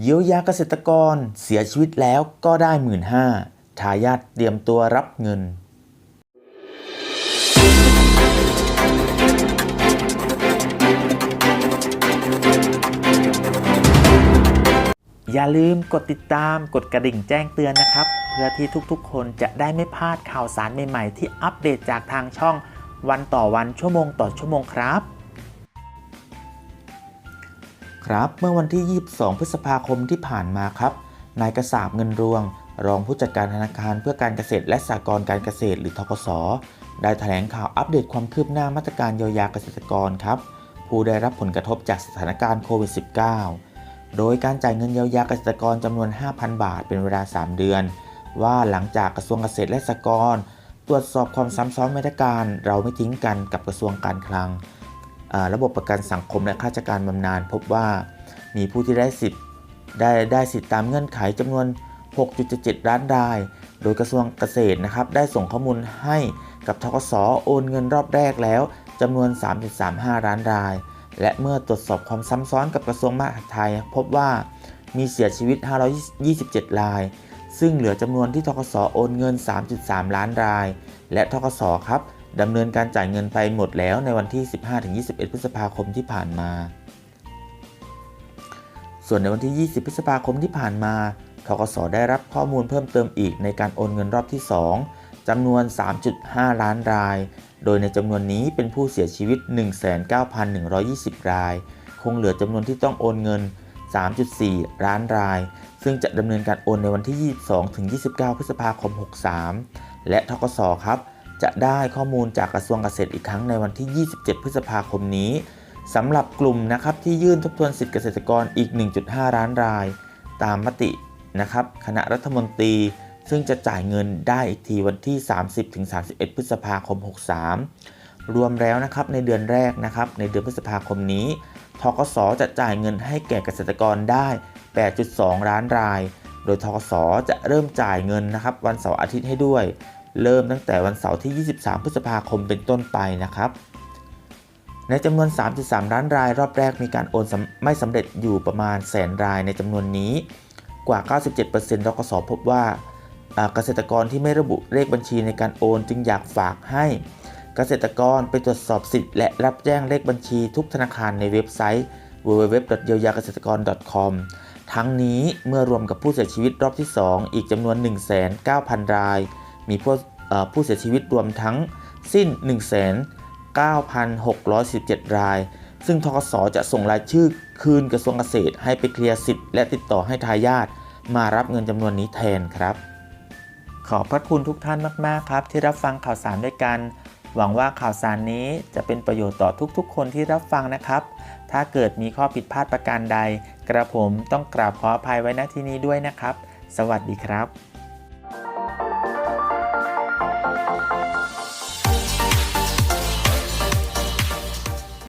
เยียวยาเกษตรกรเสียชีวิตแล้วก็ได้หมื่นห้าทายาทเตรียมตัวรับเงิน อย่าลืมกดติดตามกดกระดิ่งแจ้งเตือนนะครับ เพื่อที่ทุกๆ คนจะได้ไม่พลาดข่าวสารใหม่ๆ ที่อัปเดตจากทางช่องวันต่อวันชั่วโมงต่อชั่วโมงครับ ครับเมื่อวันที่ 22 พฤษภาคมที่ผ่านมาครับ นายกระสาบเงินรวง รองผู้จัดการธนาคารเพื่อการเกษตรและสหกรณ์การเกษตรหรือทกสได้แถลงข่าวอัปเดตความคืบหน้ามาตรการเยียวยาเกษตรกรครับ ผู้ได้รับผลกระทบจากสถานการณ์โควิด -19 โดยการจ่ายเงินเยียวยาเกษตรกรจำนวน 5,000 บาทเป็นเวลา 3 เดือน ว่าหลังจากกระทรวงเกษตรและสหกรณ์ตรวจสอบความซ้ำซ้อนมาตรการเราไม่ทิ้งกันกับกระทรวงการคลัง ระบบประกันสังคมและข้าราชการบำนาญพบว่ามีผู้ที่ได้สิทธิ์ได้ได้สิทธิ์ตามเงื่อนไขจำนวน 6.77 ล้านราย โดยกระทรวงเกษตรนะครับได้ส่งข้อมูลให้กับทกสโอนเงินรอบแรกแล้วจำนวน 3.35 ล้านราย และเมื่อตรวจสอบความซ้ำซ้อนกับกระทรวงมหาดไทย พบว่ามีเสียชีวิต 527 ราย ซึ่งเหลือจำนวนที่ทกสโอนเงิน 3.3 ล้านราย และทกสครับ ดำเนินการจ่ายเงินไปหมดแล้วในวันที่ 15-21 พฤษภาคมที่ผ่านมา ส่วนในวันที่ 20 พฤษภาคมที่ผ่านมาทกสได้รับข้อมูลเพิ่มเติมอีกในการโอนเงินรอบที่ 2จำนวน 3.5 ล้านราย โดยในจำนวนนี้เป็นผู้เสียชีวิต 19,120 ราย คงเหลือจำนวนที่ต้องโอนเงิน 3.4 ล้านราย ซึ่งจะดำเนินการโอนในวันที่ 22-29 พฤษภาคม 63 และทกสครับ จะได้ข้อมูลจากกระทรวงเกษตรอีกครั้งในวันที่ 27 พฤษภาคมนี้สำหรับกลุ่มนะครับที่ยื่นทบทวนสิทธิเกษตรกรอีก 1.5 ล้านราย ตามมตินะครับคณะรัฐมนตรีซึ่งจะจ่ายเงินได้อีกทีวันที่ 30-31 พฤษภาคม 63 รวมแล้วนะครับในเดือนแรกนะครับในเดือนพฤษภาคมนี้ทกสจะจ่ายเงินให้แก่เกษตรกรได้ 8.2 ล้านราย โดยทกสจะเริ่มจ่ายเงินนะครับวันเสาร์อาทิตย์ให้ด้วย เริ่มตั้งแต่วันเสาร์ที่ 23 พฤษภาคมเป็นต้นไปนะครับ ในจำนวน 3.3 ล้านราย รอบแรกมีการโอนไม่สำเร็จอยู่ประมาณแสนรายในจำนวนนี้กว่า 97%ทกสพบว่าอ่าเกษตรกรที่ไม่ระบุเลขบัญชีในการโอน จึงอยากฝากให้เกษตรกรไปตรวจสอบสิทธิ์และรับแจ้งเลขบัญชีทุกธนาคารในเว็บไซต์ www. เยียวยาเกษตรกร .com ทั้งนี้เมื่อรวมกับผู้เสียชีวิตรอบที่ 2 อีกจำนวน 1,900ราย มีผู้เอ่อผู้เสียชีวิตรวมทั้งสิ้น 1,9617 ราย ซึ่งทกสจะส่งรายชื่อคืนกระทรวงเกษตรให้ไปเคลียร์สิทธิ์และติดต่อให้ทายาทมารับเงินจำนวนนี้แทนครับ ขอบพระคุณทุกท่านมาก ๆ ครับ ที่รับฟังข่าวสารด้วยกัน หวังว่าข่าวสารนี้จะเป็นประโยชน์ต่อทุก ๆ คนที่รับฟังนะครับ ถ้าเกิดมีข้อผิดพลาดประการใด กระผมต้องกราบขออภัยไว้ณที่นี้ด้วยนะครับ สวัสดีครับ